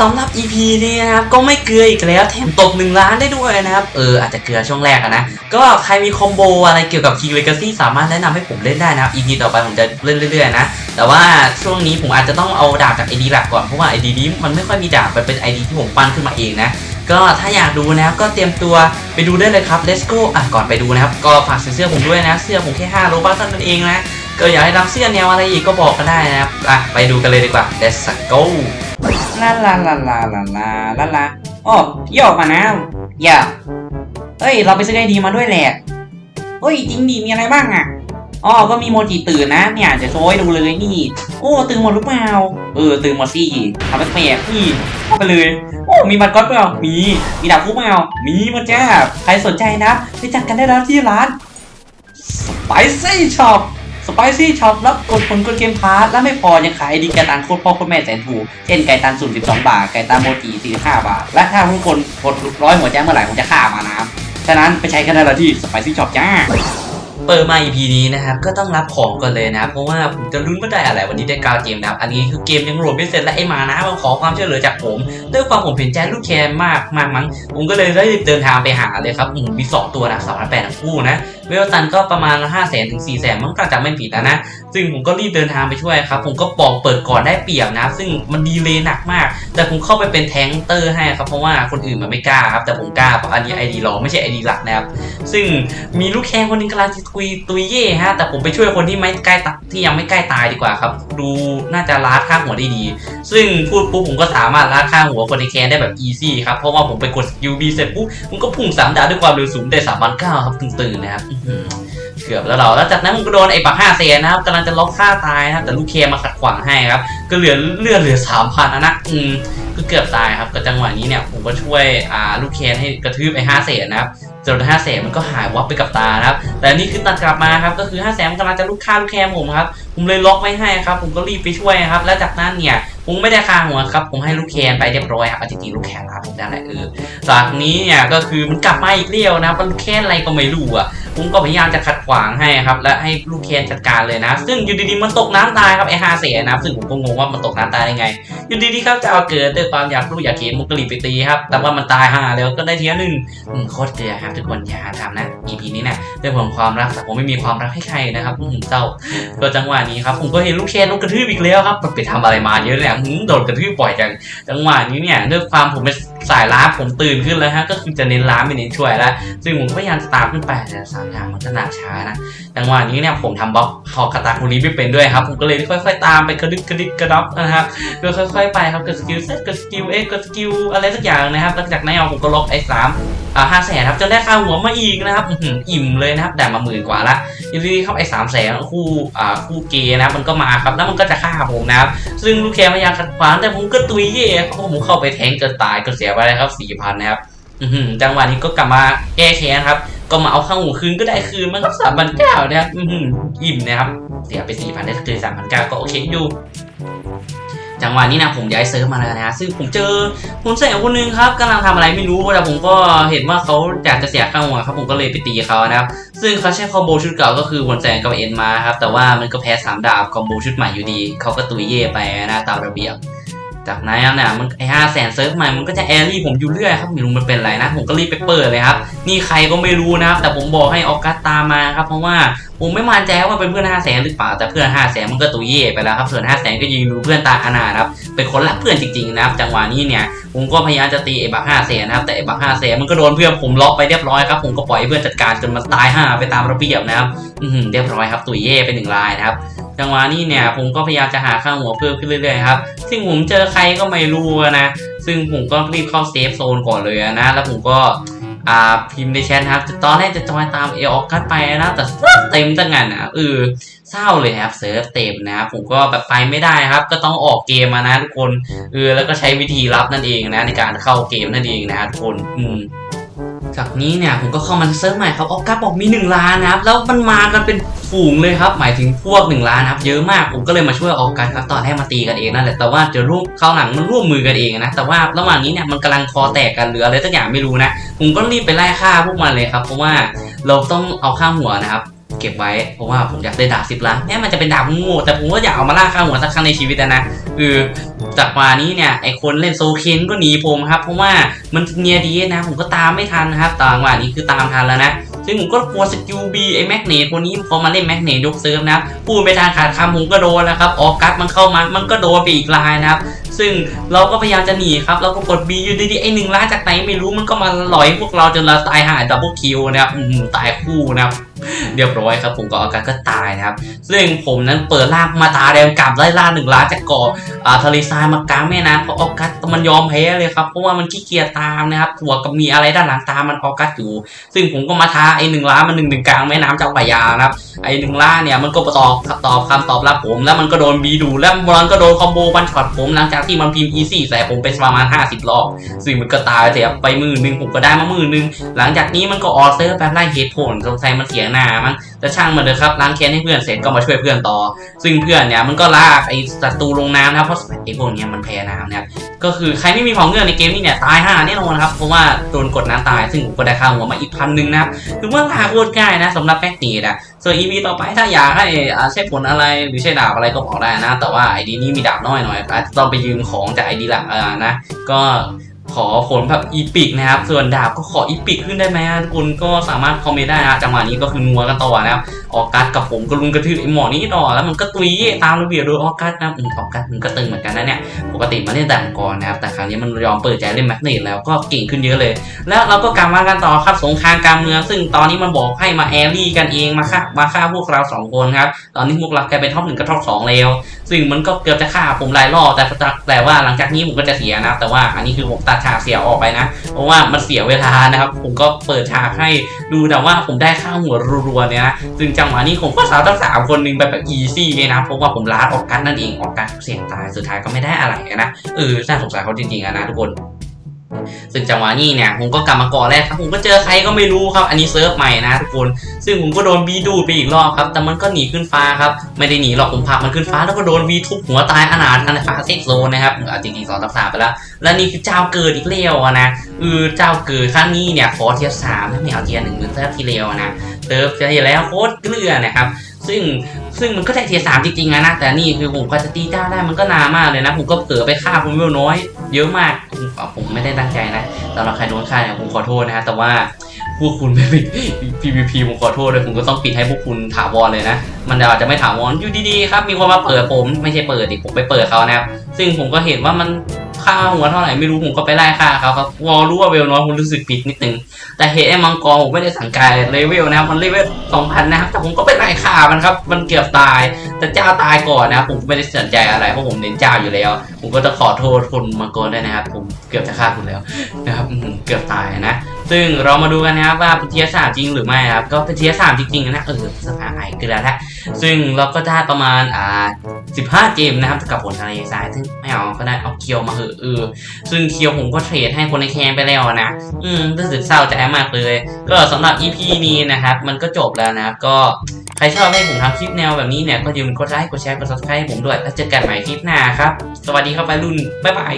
สำหรับ EP นี้นะครับก็ไม่เกลืออีกแล้วแถมตกหนึ่งล้านได้ด้วยนะครับ เอออาจจะเกลือช่วงแรกนะ ก็ใครมีคอมโบอะไรเกี่ยวกับ King Legacy สามารถแนะนำให้ผมเล่นได้นะครับ EP ต่อไปผมจะเล่นเรื่อยๆนะ แต่ว่าช่วงนี้ผมอาจจะต้องเอาดาบจาก ID หลักก่อน เพราะว่า ID นี้มันไม่ค่อยมีดาบมันเป็น ID ที่ผมปั้นขึ้นมาเองนะก็ถ้าอยากดูนะครับก็เตรียมตัวไปดูได้เลยครับ let's go อะก่อนไปดูนะครับ ก็ฝากเสื้อผมด้วยนะ เสื้อผมแค่5โลบัคเท่านั้นเองนะก็อยากให้ทำเสื้อแนวอะไรอีกก็บอกกันได้นะครับอะไปดูกันเลยดีกว่า let's go ลาลาลาลาลาลาลาลาโอ้โยกมานะอย่าเอ้ย เราไปซื้อไอดีมาด้วยแหละเฮ้ยจริงดิมีอะไรบ้างอะอ๋อก็มีโมจิตื่นนะเนี่ยจะโชว์ให้ดูเลยนี่ โอ้ตื่นหมดหรือเปล่าเออตื่นหมดสิทำแปลกนี่เข้าไปเลย โอ้มีบัตรก๊อตเปล่ามีมีดาบคู่เปล่ามีมาจ้าใครสนใจนะไปจัดกันได้แล้วที่ร้าน Spicy Shop Spicy Shop รับกดผลกดเกมพาร์ทและไม่พอยังขายไอดีไก่ตันโคตรพ่อโคตรแม่แสนถูกเช่นไก่ตันสุ่ม12 บาท ไก่ตันโมจิ45 บาท และถ้าทุกคนกดร้อยหัวแจ้งเมื่อไหร่ผมจะฆ่ามานะฉะนั้นไปใช้กันได้แล้วที่ Spicy Shop จ้าเปิดมา EP นี้นะครับก็ต้องรับของก่อนเลยนะเพราะว่าผมจะลุ้นว่าได้อะไรวันนี้ได้กาวเกมนะครับอันนี้คือเกมยังโหลดไม่เสร็จและไอ้มานะมาขอความช่วยเหลือจากผมด้วยความผมเห็นใจลูกแคร์มากมากมั้งผมก็เลยได้เดินทางไปหาเลยครับมมี2 ตัวนะสามพันแปดทั้งคู่นะเวลตันก็ประมาณ5 0 0 0 0ถึง4 0 0 0 0มั้งถ้าจำไม่ผิดนะนะซึ่งผมก็รีบเดินทางไปช่วยครับ ผมก็บอกเปิดก่อนได้เปรียบนะ ซึ่งมันดีเลยหนักมาก แต่ผมเข้าไปเป็นแทงเตอร์ให้ครับเพราะว่าคนอื่นมันไม่กล้าครับแต่ผมกล้าเพราะอันนี้ไอดีรองไม่ใช่ไอดีหลักนะครับซึ่งมีลูกแข่งคนหนึงกำลังจะตุยตุยเย่ฮะแต่ผมไปช่วยคนที่ไม่ใกล้ตที่ยังไม่ใกล้ตายดีกว่าครับ ดูน่าจะลาดข้างหัวได้ดี ซึ่งพูดปุ๊บผมก็สามารถลาดข้างหัวคนในแคนได้แบบอีซี่ครับเพราะว่าผมไปกดสกิลบีเสร็จปุ๊บผมก็พุ่งสามดาวด้วยความเร็วสูงได้สามพันเก้าครับตื่นๆนะครับเกือบแล้วเราแล้วจากนั้นผมก็โดนไอ้ปักห้าเซนนะครับกำลังจะล็อกฆ่าตายนะครับแต่ลูกเคมาขัดขวางให้ครับ ก็เหลือเลือดเหลือสามพันนะอืมก็เกือบตายครับก็จังหวะนี้เนี่ยผมก็ช่วยอ่าลูกเคนให้กระทืบไอ้ห้าเศษนะครับจนห้าเศษมันก็หายวับไปกับตานะครับ แต่นี่คือตัดกลับมาครับ ก็คือห้าแสนกำลังจะลูกฆ่าลูกแคนผมครับ ผมเลยล็อกไว้ให้ครับ ผมก็รีบไปช่วยครับ แล้วจากนั้นเนี่ยผมไม่ได้ฆ่าหัวครับ ผมให้ลูกแคนไปเรียบร้อยครับอาจจะตีลูกแคนครับผมนั่นแหละเออจากนี้เนี่ยก็คือมันกลับมาอีกเรี่ยวนะครับมันแค่อะไรก็ไม่รู้อะผมก็พยายามจะขัดขวางให้ครับ และให้ลูกเคนจัดการเลยนะ ซึ่งอยู่ดีๆมันตกน้ำตายครับไอ้ฮาเสียนะซึ่งผมก็งงว่ามันตกน้ำตายได้ไง อยู่ดีๆครับจะเอาเกิดด้วยความอยากรู้อยากเห็นมุกกรีไปตีครับ แต่ว่ามันตายห่าแล้วก็ได้เทียหนึ่งโคตรเกลือครับทุกคนอย่าทำนะ EP นี้เนี่ยเรื่องของความรักแต่ผมไม่มีความรักให้ใครนะครับอืมเศร้าก็จังหวะนี้ครับผมก็เห็นลูกเคนโดนกระทืบอีกแล้วครับ มันไปทำอะไรมาเยอะเนี่ยหืมโดนกระทืบบ่อยจังจังหวะนี้เนี่ยด้วยความผมเป็นสายล้าผมตื่นขึ้นแล้วฮะก็คือจะเน้นล้าไม่เน้นช่วยแล้วซึ่งผมพยายามจะตามขึ้นไปแต่สามอย่างมันก็หนักช้านะจังหวะนี้เนี่ยผมทำบล็อกหอกกระตาคุรีไม่เป็นด้วยครับ ผมก็เลยค่อย ๆ ตามไปกระดึกกระดิกกระดับนะครับก็ค่อย ๆ ไปครับกดสกิลเซตกดสกิลเอ็กกดสกิลอะไรสักอย่างนะครับหลังจากนั้นผมก็ล็อกไอ้สาม ห้าแสนครับจนได้ค่าหัวมาอีกนะครับอิ่มเลยนะครับ แต่มาหมื่นกว่าละทีนี้ครับไอ้สามแสนคู่อ่าคู่เกย์นะมันก็มาครับแล้วมันก็จะฆ่าผมนะครับ ซึ่งลูกแคร์พยายามขัดขวางแต่ผมก็ตุยเย่ครับเพราผมเข้าไปแทงเกินตายก็เสียไปแล้วครับสี่พันนะครับอือหือจังหวะนี้ก็กลับมาแก้แค้นครับ ก็มาเอาข้างหูคืนก็ได้คืนมันก็สามพันเก้านะครับอือหืออิ่มนะครับ เสียไปสี่พันได้คืนสามพันเก้าก็โอเคอยู่ จังหวะนี้นะผมย้ายเซิร์ฟมาแล้วนะซึ่งผมเจอคุณแสงคนนึงครับกำลังทำอะไรไม่รู้แต่ผมก็เห็นว่าเขาอยากจะเสียข้างหัวครับผมก็เลยไปตีเขานะครับซึ่งเขาใช้คอมโบชุดเก่าก็คือหุ่นแสงกับเอ็นมาครับแต่ว่ามันก็แพ้สามดาบคอมโบชุดใหม่อยู่ดีเขาก็ตุยเย่ไปนะตามระเบียบจากนั้นเนี่ยมันไอห้าแสนเซิร์ฟใหม่มันก็จะแอรี่ผมอยู่เรื่อยครับไม่รู้มันเป็นไรนะ ผมก็รีบไปเปิดเลยครับ นี่ใครก็ไม่รู้นะครับ แต่ผมบอกให้ออกัสตามมาครับ เพราะว่าผมไม่มั่นใจว่าเป็นเพื่อนห้าแสนหรือเปล่าแต่เพื่อนห้าแสนมันก็ตุยเย่ไปแล้วครับส่วนห้าแสนก็ยืนดูเพื่อนตาอนาถครับเป็นคนรักเพื่อนจริงๆนะครับ จังหวะนี้เนี่ยผมก็พยายามจะตีไอ้บักห้าแสนนะครับแต่ไอ้บักห้าแสนมันก็โดนเพื่อนผมล็อกไปเรียบร้อยครับผมก็ปล่อยเพื่อนจัดการจนมันตายห้าไปตามระเบียบนะครับอือหือเรียบร้อยครับตุยเย่ไปหนึ่งลายนะครับจังหวะนี้เนี่ยผมก็พยายามจะหาข้างหัวเพิ่มขึ้นเรื่อยๆครับซึ่งผมเจอใครก็ไม่รู้นะซึ่งผมก็รีบเข้าเซฟโซนก่อนเลยนะแล้วผมก็ อ่าพิมพ์ในแชทนะครับตอนแรกจะจอยตามเอออกกัดไปนะแต่เต็มตั้งงานนะเออเศร้าเลยครับเซิร์ฟเต็มนะครับผมก็แบบไปไม่ได้ครับ ก็ต้องออกเกมมานะทุกคนเออแล้วก็ใช้วิธีลับนั่นเองนะในการเข้าเกมนั่นเองนะทุกคนอืม จากนี้เนี่ยผมก็เข้ามาเซิร์ฟใหม่ครับออกกาบอกมี 1 ล้านนะครับ แล้วมันมากันเป็นฝูงเลยครับ หมายถึงพวก 1 ล้านนะครับ เยอะมากผมก็เลยมาช่วยออกกันครับตอนแรกมาตีกันเองนั่นแหละแต่ว่าจะร่วมเข้าวหลังมันร่วมมือกันเองนะแต่ว่าระหว่างนี้เนี่ยมันกำลังคอแตกกันหรืออะไรสักอย่างไม่รู้นะ ผมก็รีบไปไล่ฆ่าพวกมันเลยครับ เพราะว่าเราต้องเอาข้างหัวนะครับ เก็บไว้เพราะว่าผมอยากได้ดาบสิบล้านเนี่ยมันจะเป็นดาบโง่แต่ผมก็อยากเอามาล่าข้าหัวสักครั้งในชีวิตนะคือจากมานี้เนี่ยไอคนเล่นโซเคนก็หนีผมครับ เพราะว่ามันเนียดีนะ ผมก็ตามไม่ทันนะครับตอนว่านี้คือตามทันแล้วนะซึ่งผมก็กลัวสกิลบีไอแมกเนตคนนี้พอมาเล่นแมกเนตยกเซิร์ฟนะพูดไปทางขาดคำผมก็โดนแล้วครับออกัสมันเข้ามามันก็โดนไปอีกลายนะครับ ซึ่งเราก็พยายามจะหนีครับเราก็กดบีอยู่ดีๆไอหนึ่งล้านจากไหนไม่รู้มันก็มาหลอยพวกเราจนเราตายหาดับเบิลคิวนะครับตายคู่นะครับเรียบร้อยครับผมกับอากัสก็ตายนะครับ ซึ่งผมนั้นเปิดลากมาตาแดงกลับไล่ล่าหนึ่งล้านจากเกาะอ่าทะเลทรายมากลางแม่น้ำเพราะออกัสมันยอมแพ้เลยครับเพราะว่ามันขี้เกียจตามนะครับหัวกับมีอะไรด้านหลังตามมันออกัสอยู่ ซึ่งผมก็มาท้าไอ้หนึ่งล้านมันหนึ่งหนึ่งกลางแม่น้ำเจ้าพระยานะครับ ไอ้หนึ่งล่าเนี่ยมันก็ตอบตอบคำตอบรับผม แล้วมันก็โดนบีดู แล้วมันก็โดนคอมโบวันช็อตผมหลังจากที่มันพิมพ์อีซี่ใส่ผมไปประมาณ 50 รอบซึ่งมันก็ตายเสียไปมือหนึ่งผมก็ได้มามือหนึ่งหลังจากนี้มันก็ออเซอร์แบบไล่เหตุผลสงสัยมันเสียหน้ามั้ง แต่ช่างมันเลยครับล้างแค้นให้เพื่อนเสร็จก็มาช่วยเพื่อนต่อ ซึ่งเพื่อนเนี่ยมันก็ลากไอ้ศัตรูลงน้ำนะครับเพราะไอ้พวกเนี้ยมันแพ้น้ำเนี่ยก็คือใครไม่มีของเงื่อนในเกมนี้เนี่ยตายห่าแน่นอนครับเพราะว่าโดนกดน้ำตาย ซึ่งผมก็ได้ค่าหัวมาอีกพันหนึ่งนะครับถือว่าลาโคตรง่ายนะสำหรับแม็กนีดอะส่วน EP ต่อไปถ้าอยากให้อ่าใช้ผลอะไรหรือใช้ดาบอะไรก็บอกได้นะ แต่ว่าไอดีนี้มีดาบน้อยหน่อยอาจจะต้องไปยืมของจากไอดีหลักอ่านะก็ ขอผลแบบอีพิกนะครับ ส่วนดาบก็ขออีพิกขึ้นได้ไหมคุณก็สามารถคอมเมนต์ได้นะจังหวะนี้ก็คือนัวกันต่อนะครับ ออกัสกับผมก็ลุมกระทืบไอหมอนี้ต่อแล้วมันก็ตุยตามระเบียบโดยออกัสนะอืมออกัสมันก็ตึงเหมือนกันนะเนี่ยปกติมาเล่นแต่มังกรนะครับแต่ครั้งนี้มันยอมเปิดใจเล่นแมกเนตแล้วก็เก่งขึ้นเยอะเลย แล้วเราก็กลับมากันต่อครับสงครามกางเมืองซึ่งตอนนี้มันบอกให้มาแอรี่กันเองมาฆ่ามาฆ่าพวกเราสองคนครับตอนนี้พวกเราแกเป็นท็อปหนึ่งกับท็อปสองแล้วซึ่งมันก็เกือบจะฆ่าผมหลายรอบแต่แต่ว่าหลังจากนี้ผมก็จะเสียนะ แต่ว่าอันนี้คือผมตัดฉากเสียออกไปนะ เพราะว่ามันเสียเวลานะครับ ผมก็เปิดฉากให้ดูแต่ว่าผมได้ข้าหัวรัวๆเนี่ยนะซึ่งจังหวะนี้ผมก็สาวทั้งสามคนหนึ่งไปแบบอีซี่เลยนะเพราะว่าผมลาออกกันนั่นเองออกกันเสียงตายสุดท้ายก็ไม่ได้อะไรนะเออน่าสงสารเขาจริงๆนะทุกคน ซึ่งจังหวะนี้เนี่ยผมก็กลับมาเก่อแรกครับผมก็เจอใครก็ไม่รู้ครับ อันนี้เซิร์ฟใหม่นะทุกคน ซึ่งผมก็โดนบีดูดไปอีกรอบครับ แต่มันก็หนีขึ้นฟ้าครับ ไม่ได้หนีหรอกผมผลักมันขึ้นฟ้าแล้วก็โดนวีทุบหัวตายอนาถในฟ้าเซ็กโซนนะครับอะจริงๆสองตับสามไปแล้ว และนี่คือเจ้าเกิดอีกเลี้ยวนะเออเจ้าเกิดครั้งนี้เนี่ยขอเทียร์สามไม่เอาเทียร์หนึ่งเหมือนเซิร์ฟที่เร็วอะนะเซิร์ฟจะเห็นแล้วโคตรเกลือนะครับซึ่งซึ่งมันก็ได้เทียร์สามจริงๆนะ แต่นี่คือผมก็จะตีเจ้าได้มันก็นานมากเลยนะ ผมก็เผลอไปฆ่าคนเวลน้อย เยอะมาก ผมไม่ได้ตั้งใจนะสำหรับใครโดนฆ่าเนี่ยผมขอโทษนะฮะแต่ว่าพวกคุณไม่ปิด PVP ผมขอโทษเลยผมก็ต้องปิดให้พวกคุณถาวรเลยนะ มันอาจจะไม่ถาวรอยู่ดีๆครับ มีคนมาเปิดผมไม่ใช่เปิดดิผมไปเปิดเขานะครับ ซึ่งผมก็เห็นว่ามัน ค่าหัวเท่าไหร่ไม่รู้ผมก็ไปไล่ค่าเขาครับวอรู้ว่าเวลน้อยผมรู้สึกผิดนิดนึงแต่เหตุไอ้มังกรผมไม่ได้สังกายเลเวลนะครับมันเลเวลสองพันนะครับแต่ผมก็ไปไล่ฆ่ามันครับ มันเกือบตาย แต่เจ้าตายก่อนนะครับผมไม่ได้สนใจอะไรเพราะผมเน้นเจ้าอยู่แล้ว ผมก็จะขอโทษคนมังกรด้วยนะครับ ผมเกือบจะฆ่าคุณแล้วนะครับอืมเกือบตายนะซึ่งเรามาดูกันนะครับว่าเป็นเทียสามจริงหรือไม่ครับก็เป็นเทียสามจริงๆนะเออสภาไอเกลือแล้วซึ่งเราก็ได้ประมาณอ่า สิบห้าเกมนะครับกับผลทะเลทรายซึ่งไม่เอาก็ได้เอาเคียวมาเหอะเออซึ่งเคียวผมก็เทรดให้คนในแคมไปแล้วนะ อืมรู้สึกเศร้าใจมากเลย ก็สำหรับ EP นี้นะครับ มันก็จบแล้วนะครับก็ใครชอบให้ผมทำคลิปแนวแบบนี้เนี่ยก็อย่าลืมกดไลค์กดแชร์กดซับสไครต์ให้ผมด้วยแล้วเจอกันใหม่คลิปหน้าครับ สวัสดีครับไปรุ่นบ๊ายบาย